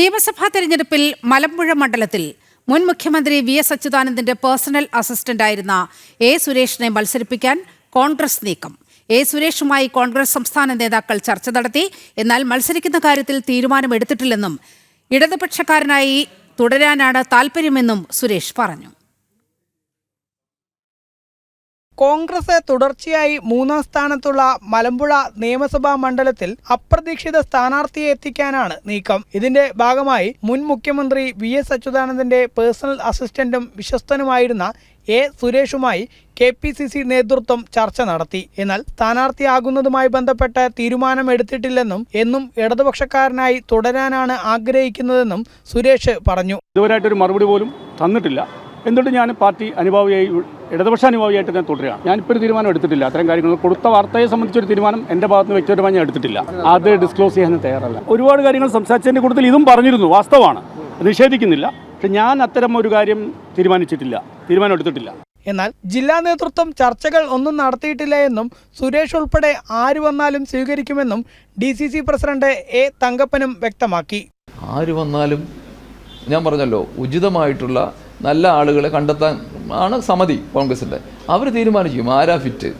നിയമസഭാ തെരഞ്ഞെടുപ്പിൽ മലമ്പുഴ മണ്ഡലത്തിൽ മുൻ മുഖ്യമന്ത്രി വി എസ് അച്യുതാനന്ദന്റെ പേഴ്സണൽ അസിസ്റ്റന്റായിരുന്ന എ സുരേഷിനെ മത്സരിപ്പിക്കാൻ കോൺഗ്രസ് നീക്കം. എ സുരേഷുമായി കോൺഗ്രസ് സംസ്ഥാന നേതാക്കൾ ചർച്ച നടത്തി. എന്നാൽ മത്സരിക്കുന്ന കാര്യത്തിൽ തീരുമാനമെടുത്തിട്ടില്ലെന്നും ഇടതുപക്ഷക്കാരനായി തുടരാനാണ് താൽപ്പര്യമെന്നും സുരേഷ് പറഞ്ഞു. കോൺഗ്രസ് തുടർച്ചയായി മൂന്നാം സ്ഥാനത്തുള്ള മലമ്പുഴ നിയമസഭാ മണ്ഡലത്തിൽ അപ്രതീക്ഷിത സ്ഥാനാർത്ഥിയെ എത്തിക്കാനാണ് നീക്കം. ഇതിന്റെ ഭാഗമായി മുൻ മുഖ്യമന്ത്രി വി എസ് അച്യുതാനന്ദന്റെ പേഴ്സണൽ അസിസ്റ്റന്റും വിശ്വസ്തനുമായിരുന്ന എ സുരേഷുമായി കെ പി സി സി നേതൃത്വം ചർച്ച നടത്തി. എന്നാൽ സ്ഥാനാർത്ഥിയാകുന്നതുമായി ബന്ധപ്പെട്ട് തീരുമാനമെടുത്തിട്ടില്ലെന്നും എന്നും ഇടതുപക്ഷക്കാരനായി തുടരാനാണ് ആഗ്രഹിക്കുന്നതെന്നും സുരേഷ് പറഞ്ഞു. ഇതുവരെയായിട്ടൊരു മറുപടി പോലും തന്നിട്ടില്ല. എന്നിട്ട് ഞാൻ പാർട്ടി അനുഭാവിയായി ഇടതുപക്ഷ അനുഭാവിയായിട്ട് ഞാൻ തുടരുകയാണ്? ഞാനിപ്പോൾ ഒരു തീരുമാനം എടുത്തിട്ടില്ല. അത്തരം കാര്യങ്ങൾ കൊടുത്ത വാർത്തയെ സംബന്ധിച്ചൊരു തീരുമാനം എന്റെ ഭാഗത്തുനിന്ന് വ്യക്തിപരമായി ഞാൻ എടുത്തിട്ടില്ല. അത് ഡിസ്ക്ലോസ് ചെയ്യാൻ ഞാൻ തയ്യാറല്ല. ഒരുപാട് കാര്യങ്ങൾ സംസാരിച്ചതിന്റെ കൂട്ടത്തിൽ ഇതും പറഞ്ഞിരുന്നു വാസ്തവമാണ്. നിഷേധിക്കുന്നില്ല. പക്ഷെ ഞാൻ അത്തരം ഒരു കാര്യം തീരുമാനിച്ചിട്ടില്ല. തീരുമാനം എടുത്തിട്ടില്ല. എന്നാൽ ജില്ലാ നേതൃത്വം ചർച്ചകൾ ഒന്നും നടത്തിയിട്ടില്ല എന്നും സുരേഷ് ഉൾപ്പെടെ ആര് വന്നാലും സ്വീകരിക്കുമെന്നും D C C president A തങ്കപ്പനും വ്യക്തമാക്കി. ആര് വന്നാലും ഞാൻ പറഞ്ഞല്ലോ ഉചിതമായിട്ടുള്ള നല്ല ആളുകളെ കണ്ടെത്താൻ ആണ് സമിതി കോൺഗ്രസിന്റെ. അവർ തീരുമാനിക്കും ആരാ ഫിറ്റ്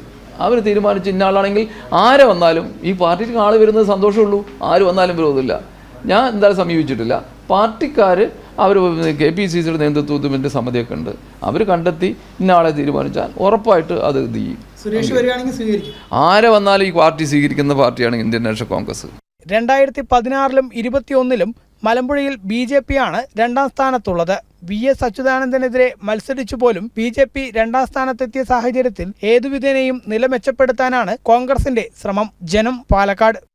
അവർ തീരുമാനിച്ച് ഇന്ന ആളാണെങ്കിൽ ആരെ വന്നാലും ഈ പാർട്ടിക്ക് ആൾ വരുന്നത് സന്തോഷമുള്ളൂ ആര് വന്നാലും വിരോധമില്ല. ഞാൻ എന്തായാലും സമീപിച്ചിട്ടില്ല. പാർട്ടിക്കാർ അവർ കെ പി സി സിയുടെ നേതൃത്വത്തിന്റെ സമിതിയൊക്കെ ഉണ്ട്. അവർ കണ്ടെത്തി ഇന്ന ആളെ തീരുമാനിച്ചാൽ ഉറപ്പായിട്ട് അത് ഇത് ചെയ്യും. സുരേഷ് വരികയാണെങ്കിൽ സ്വീകരിക്കും. ആരെ വന്നാലും ഈ പാർട്ടി സ്വീകരിക്കുന്ന പാർട്ടിയാണ് ഇന്ത്യൻ നാഷണൽ കോൺഗ്രസ്. രണ്ടായിരത്തി പതിനാറിലും ഇരുപത്തിയൊന്നിലും മലമ്പുഴയിൽ ബി ജെ പി ആണ് രണ്ടാം സ്ഥാനത്തുള്ളത്. വി എസ് അച്യുതാനന്ദനെതിരെ മത്സരിച്ചു പോലും ബി ജെ പി രണ്ടാം സ്ഥാനത്തെത്തിയ സാഹചര്യത്തിൽ ഏതുവിധേനയും നില മെച്ചപ്പെടുത്താനാണ് കോൺഗ്രസിന്റെ ശ്രമം. ജനം പാലക്കാട്.